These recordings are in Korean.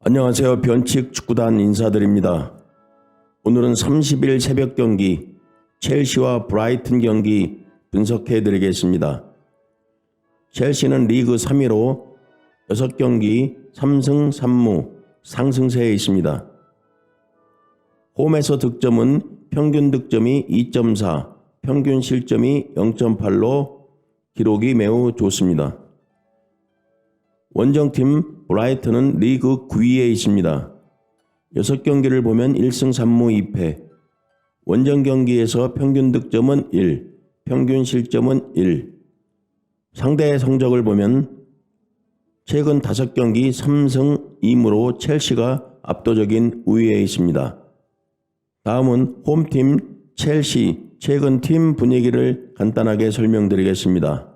안녕하세요. 변칙 축구단 인사드립니다. 오늘은 30일 새벽 경기 첼시와 브라이튼 경기 분석해 드리겠습니다. 첼시는 리그 3위로 6경기 3승 3무 상승세에 있습니다. 홈에서 득점은 평균 득점이 2.4, 평균 실점이 0.8로 기록이 매우 좋습니다. 원정팀 브라이튼은 리그 9위에 있습니다. 6경기를 보면 1승 3무 2패. 원정 경기에서 평균 득점은 1, 평균 실점은 1. 상대의 성적을 보면 최근 5경기 3승 2무로 첼시가 압도적인 우위에 있습니다. 다음은 홈팀 첼시 최근 팀 분위기를 간단하게 설명드리겠습니다.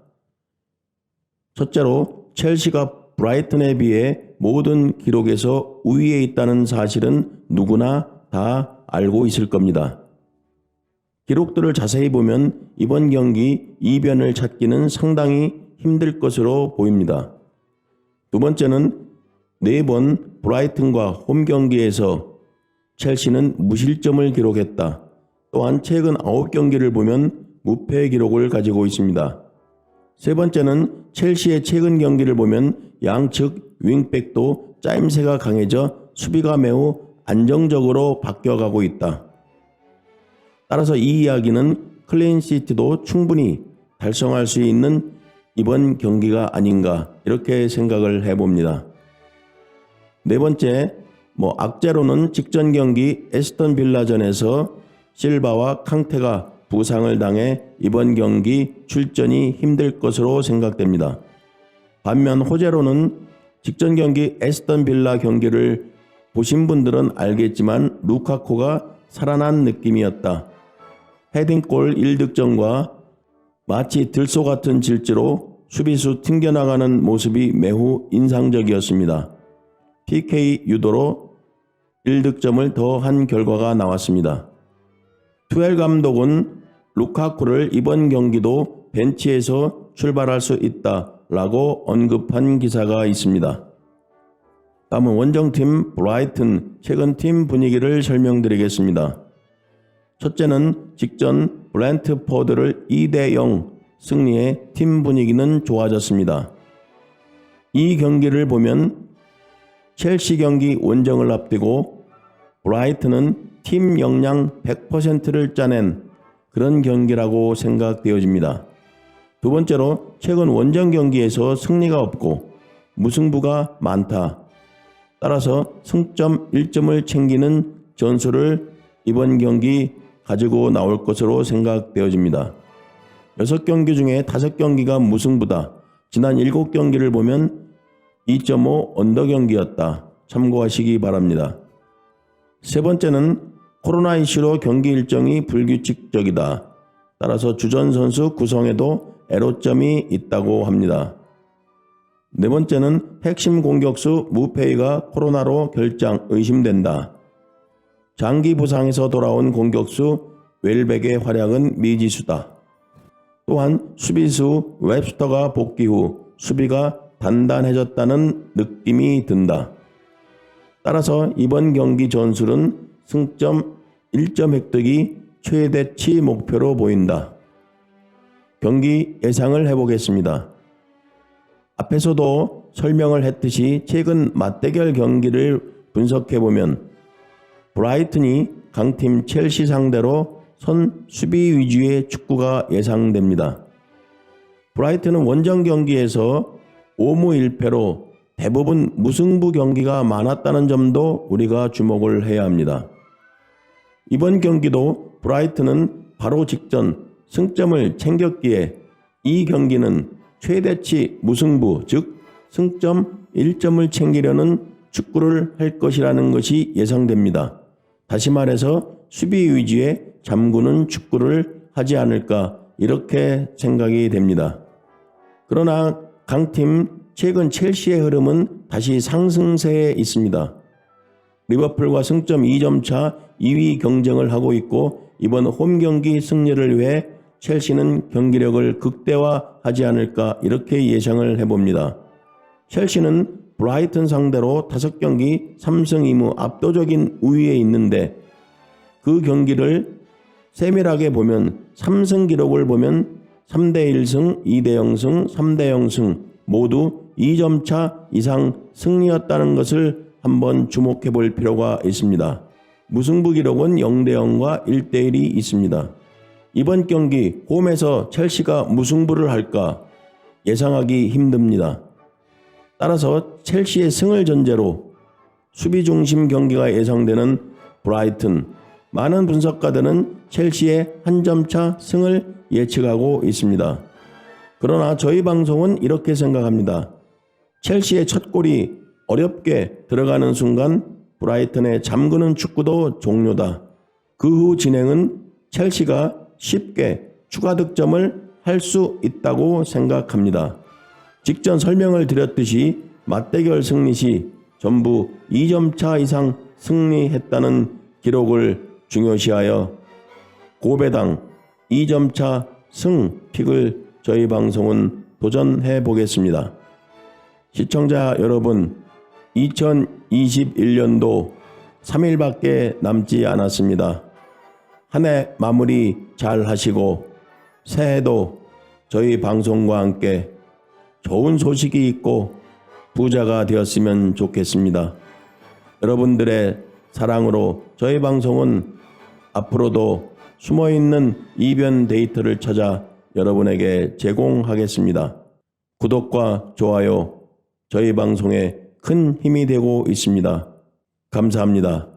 첫째로 첼시가 브라이튼에 비해 모든 기록에서 우위에 있다는 사실은 누구나 다 알고 있을 겁니다. 기록들을 자세히 보면 이번 경기 이변을 찾기는 상당히 힘들 것으로 보입니다. 두 번째는 네 번 브라이튼과 홈 경기에서 첼시는 무실점을 기록했다. 또한 최근 9경기를 보면 무패 기록을 가지고 있습니다. 세 번째는 첼시의 최근 경기를 보면 양측 윙백도 짜임새가 강해져 수비가 매우 안정적으로 바뀌어가고 있다. 따라서 이 이야기는 클린시티도 충분히 달성할 수 있는 이번 경기가 아닌가 이렇게 생각을 해봅니다. 네 번째, 뭐 악재로는 직전 경기 에스턴 빌라전에서 실바와 캉테가 부상을 당해 이번 경기 출전이 힘들 것으로 생각됩니다. 반면 호재로는 직전 경기 에스턴 빌라 경기를 보신 분들은 알겠지만 루카코가 살아난 느낌이었다. 헤딩골 1득점과 마치 들소 같은 질주로 수비수 튕겨나가는 모습이 매우 인상적이었습니다. PK 유도로 1득점을 더한 결과가 나왔습니다. 투엘 감독은 루카쿠를 이번 경기도 벤치에서 출발할 수 있다 라고 언급한 기사가 있습니다. 다음은 원정팀 브라이튼 최근 팀 분위기를 설명드리겠습니다. 첫째는 직전 브랜트포드를 2대 0 승리해 팀 분위기는 좋아졌습니다. 이 경기를 보면 첼시 경기 원정을 앞두고 브라이튼은 팀 역량 100%를 짜낸 그런 경기라고 생각되어집니다. 두 번째로 최근 원정 경기에서 승리가 없고 무승부가 많다. 따라서 승점 1점을 챙기는 전술을 이번 경기 가지고 나올 것으로 생각되어집니다. 6경기 중에 5경기가 무승부다. 지난 7경기를 보면 2.5 언더 경기였다. 참고하시기 바랍니다. 세 번째는 코로나 이슈로 경기 일정이 불규칙적이다. 따라서 주전 선수 구성에도 애로점이 있다고 합니다. 네 번째는 핵심 공격수 무페이가 코로나로 결장 의심된다. 장기 부상에서 돌아온 공격수 웰백의 활약은 미지수다. 또한 수비수 웹스터가 복귀 후 수비가 단단해졌다는 느낌이 든다. 따라서 이번 경기 전술은 승점 1점 획득이 최대치 목표로 보인다. 경기 예상을 해보겠습니다. 앞에서도 설명을 했듯이 최근 맞대결 경기를 분석해보면 브라이튼이 강팀 첼시 상대로 선 수비 위주의 축구가 예상됩니다. 브라이튼은 원정 경기에서 5무 1패로 대부분 무승부 경기가 많았다는 점도 우리가 주목을 해야 합니다. 이번 경기도 브라이튼은 바로 직전 승점을 챙겼기에 이 경기는 최대치 무승부 즉 승점 1점을 챙기려는 축구를 할 것이라는 것이 예상됩니다. 다시 말해서 수비 위주의 잠그는 축구를 하지 않을까 이렇게 생각이 됩니다. 그러나 강팀 최근 첼시의 흐름은 다시 상승세에 있습니다. 리버풀과 승점 2점 차 2위 경쟁을 하고 있고 이번 홈 경기 승리를 위해 첼시는 경기력을 극대화하지 않을까 이렇게 예상을 해봅니다. 첼시는 브라이튼 상대로 5경기 3승 2무 압도적인 우위에 있는데 그 경기를 세밀하게 보면 3승 기록을 보면 3대 1승, 2대 0승, 3대 0승 모두 2점 차 이상 승리였다는 것을 한번 주목해 볼 필요가 있습니다. 무승부 기록은 0대 0과 1대 1이 있습니다. 이번 경기 홈에서 첼시가 무승부를 할까 예상하기 힘듭니다. 따라서 첼시의 승을 전제로 수비 중심 경기가 예상되는 브라이튼 많은 분석가들은 첼시의 한 점차 승을 예측하고 있습니다. 그러나 저희 방송은 이렇게 생각합니다. 첼시의 첫 골이 어렵게 들어가는 순간 브라이튼의 잠그는 축구도 종료다. 그 후 진행은 첼시가 쉽게 추가 득점을 할 수 있다고 생각합니다. 직전 설명을 드렸듯이 맞대결 승리 시 전부 2점 차 이상 승리했다는 기록을 중요시하여 고배당 2점 차 승 픽을 저희 방송은 도전해 보겠습니다. 시청자 여러분, 2021년도 3일밖에 남지 않았습니다. 한 해 마무리 잘 하시고 새해도 저희 방송과 함께 좋은 소식이 있고 부자가 되었으면 좋겠습니다. 여러분들의 사랑으로 저희 방송은 앞으로도 숨어 있는 이변 데이터를 찾아 여러분에게 제공하겠습니다. 구독과 좋아요 저희 방송에 큰 힘이 되고 있습니다. 감사합니다.